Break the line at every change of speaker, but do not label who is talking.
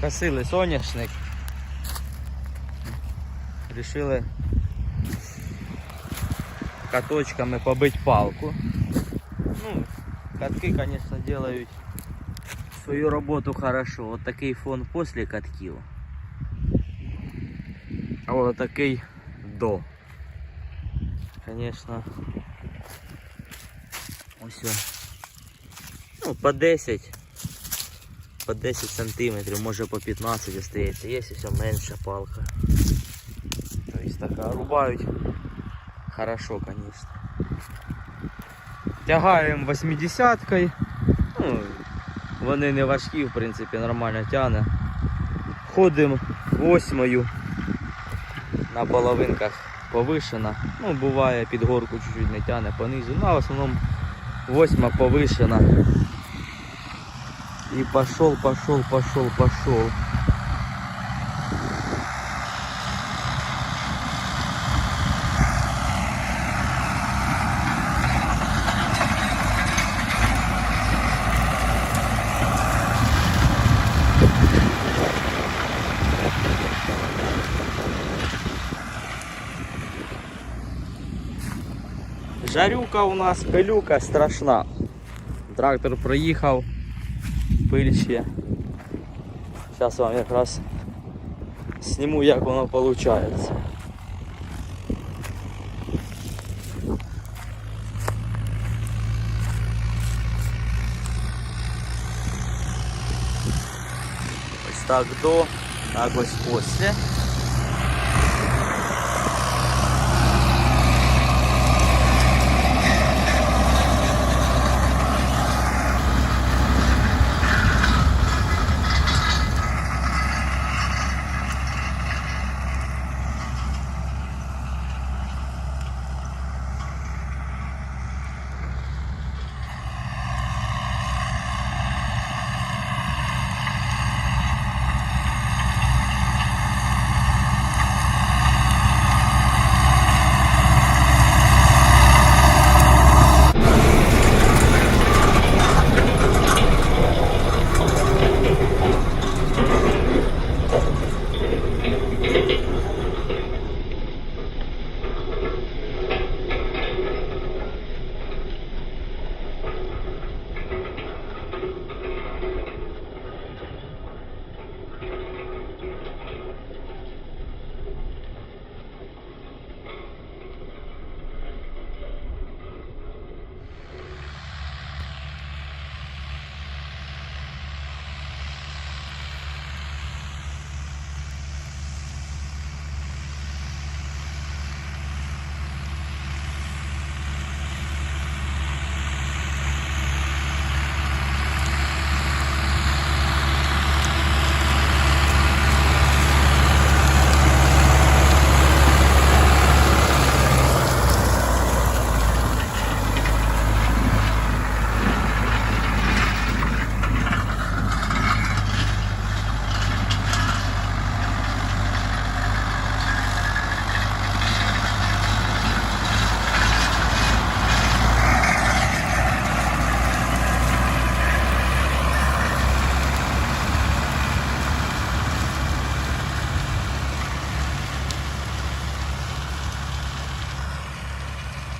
Косили соняшник. Рішили каточками побити палку. Ну, катки, конечно, делают свою работу хорошо. Вот такий фон после катків. А вот такий до. Конечно. Ось. о. Ну, по 10. По 10 сантиметрів, може по 15 остається. Є все менша палка. Тобто така рубають. Хорошо, конечно. Тягаємо 80-кою. Ну, вони не важкі, в принципі, нормально тягне. Ходимо восьмою. На половинках повишена. Ну, буває під горку чуть-чуть не тягне понизу. Ну, а в основному восьма повишена. И пошел, пошел, пошел, пошел. Жарюка у нас, пилюка страшна. Трактор проїхав, пиль ще. Зараз вам якраз зніму, як воно виходить. Ось так до, так ось після.